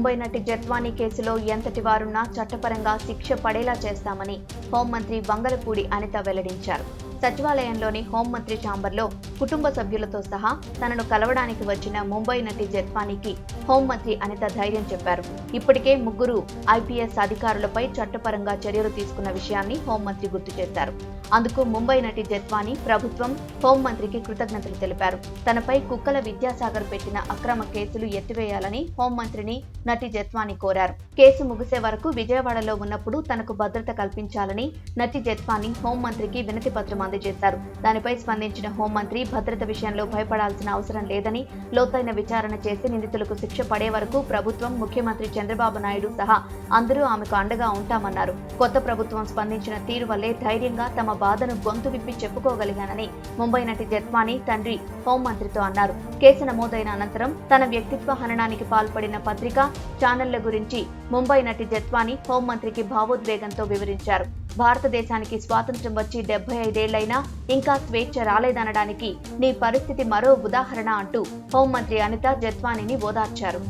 ముంబై నటి జత్వానీ కేసులో ఎంతటి వారున్నా చట్టపరంగా శిక్ష పడేలా చేస్తామని హోంమంత్రి వంగలపూడి అనిత వెల్లడించారు. సచివాలయంలోని హోంమంత్రి ఛాంబర్లో కుటుంబ సభ్యులతో సహా తనను కలవడానికి వచ్చిన ముంబై నటి జత్వానీకి హోంమంత్రి అనిత ధైర్యం చెప్పారు. ఇప్పటికే ముగ్గురు ఐపీఎస్ అధికారులపై చట్టపరంగా చర్యలు తీసుకున్న విషయాన్ని హోంమంత్రి గుర్తు చేశారు. అందుకు ముంబై నటి జత్వానీ ప్రభుత్వం హోంమంత్రికి కృతజ్ఞతలు తెలిపారు. తనపై కుక్కల విద్యాసాగర్ పెట్టిన అక్రమ కేసులు ఎత్తివేయాలని హోంమంత్రిని నటి జత్వానీ కోరారు. కేసు ముగిసే వరకు విజయవాడలో ఉన్నప్పుడు తనకు భద్రత కల్పించాలని నటి జత్వానీ హోంమంత్రికి వినతి పత్రం అందజేశారు. దానిపై స్పందించిన హోంమంత్రి భద్రత విషయంలో భయపడాల్సిన అవసరం లేదని లోతైన విచారణ చేసి నిందితులకు శిక్ష పడే వరకు ప్రభుత్వం ముఖ్యమంత్రి చంద్రబాబు నాయుడు సహా అందరూ ఆమెకు అండగా ఉంటామన్నారు. కొత్త ప్రభుత్వం స్పందించిన తీరు వల్లే ధైర్యంగా తమ బాధను గొంతు విప్పి చెప్పుకోగలిగానని ముంబై నటి జత్వానీ తండ్రి హోంమంత్రితో అన్నారు. కేసు నమోదైన అనంతరం తన వ్యక్తిత్వ హననానికి పాల్పడిన పత్రిక ఛానళ్ళ గురించి ముంబై నటి జత్వానీ హోంమంత్రికి భావోద్వేగంతో వివరించారు. భారతదేశానికి స్వాతంత్ర్యం వచ్చి డెబ్బై ఐదేళ్ళైనా ఇంకా స్వేచ్ఛ రాలేదనడానికి నీ పరిస్థితి మరో ఉదాహరణ అంటూ హోంమంత్రి అనిత జత్వానీని ఓదార్చారు.